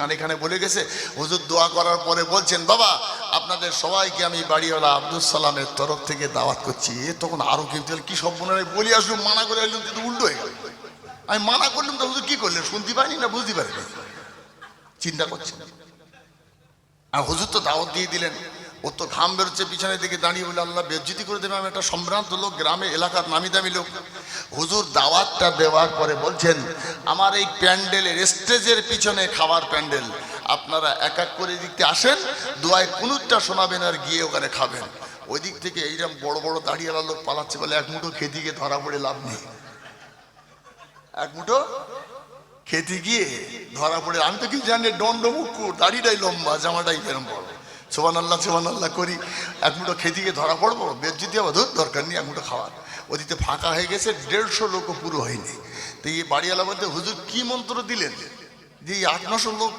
কানে কানে বলে গেছে, হুজুর দোয়া করার পরে বলছেন, বাবা, আপনাদের সবাইকে আমি বাড়িওয়ালা আব্দুল সালামের তরফ থেকে দাওয়াত করছি। এ তখন আরও কিন্তু কি সব মনে হয়? বলি আসলো, মানা করে আসলাম কিন্তু উল্টো হয়ে গেল। আমি মানা করলাম, তো হুজুর কি করলেন? শুনতে পাইনি না বুঝতে পারিনি। চিন্তা করছেন। আর হুজুর তো দাওয়াত দিয়ে দিলেন। ও তো ঘাম বেরোচ্ছে পিছনের দিকে দাঁড়িয়ে বলে, আল্লাহ, বেজ্জিতি করে দেবে আমি একটা সম্ভ্রান্ত লোক, গ্রামে, এলাকার নামি দামি লোক। হুজুর দাওয়াতটা দেওয়ার পরে বলছেন, আমার এই প্যান্ডেলের স্টেজের পিছনে খাবার প্যান্ডেল। আপনারা এক এক করে দিকতে আসেন, দোয়ায় কুনুরটা শোনাবেন আর গিয়ে ওখানে খাবেন। ওই দিক থেকে এইরকম বড় বড় দাঁড়িয়ে লোক পালাচ্ছে বলে এক মুঠো খেতে গিয়ে ধরা পড়ে, লাভ নেই। এক মুঠো খেতে গিয়ে ধরা পড়ে। আমি তো কি জানি দণ্ড মুক্কু দাড়িটাই লম্বা, জামাটাই এরম বড়। সোবান আল্লাহ সোমান আল্লাহ করি। এক মুঠো খেতে গিয়ে ধরা পড়ব বেজ্জিতি আবার ধর, দরকার নেই এক মুঠো খাওয়ার ওদিকে ফাঁকা হয়ে গেছে, দেড়শো লোকও পুরো হয়নি। তো এই বাড়িওয়ালা মধ্যে হুজুর কী মন্ত্র দিলেন? যে এই আট, নশো লোক